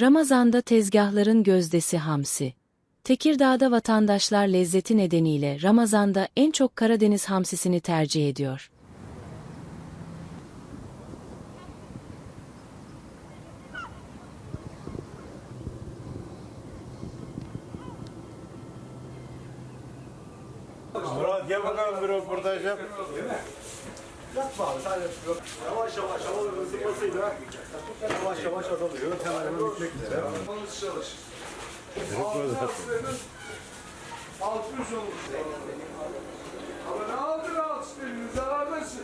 Ramazanda tezgahların gözdesi hamsi. Tekirdağ'da vatandaşlar lezzeti nedeniyle Ramazanda en çok Karadeniz hamsisini tercih ediyor. Murat gel bakalım bir röportaj yap. Yavaş yavaş hava ısınmasıyla yavaş yavaş azalıyor. Hemen hemen bitmek üzere. Kafanız çalış. Altın altı yüz olur. Ama ne aldın altı elini zarardasın.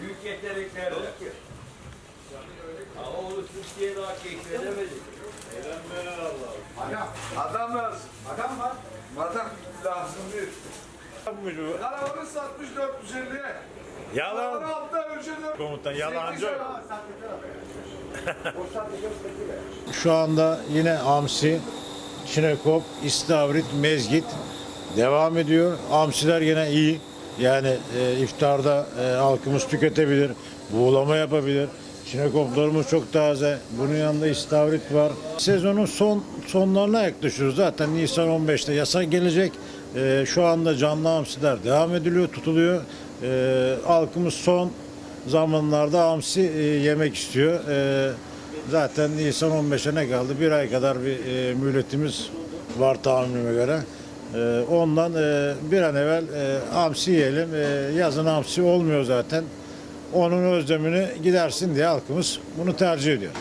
Büyük yetenekler yok ki. Ama onu Türkiye daha keşfedemedik. Adam lazım. Adam var. Adam lazım değil. Karavanı satmış 450'ye. Yalan. Komutan yalancı. Şu anda yine hamsi, çinekop, istavrit, mezgit devam ediyor. Hamsiler yine iyi. Yani e, iftarda e, halkımız tüketebilir, buğulama yapabilir. Çinekoplarımız çok taze. Bunun yanında istavrit var. Sezonun son sonlarına yaklaşıyoruz. Zaten Nisan 15'te yasa gelecek. E, şu anda canlı hamsiler devam ediliyor, tutuluyor. E, halkımız son zamanlarda hamsi e, yemek istiyor. E, zaten Nisan 15'e ne kaldı? Bir ay kadar bir e, mühletimiz var tahminime göre. E, ondan e, bir an evvel e, hamsi yiyelim. E, yazın hamsi olmuyor zaten. Onun özlemini gidersin diye halkımız bunu tercih ediyor.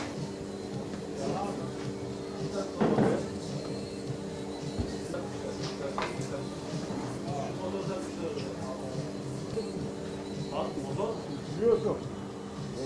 yok. E,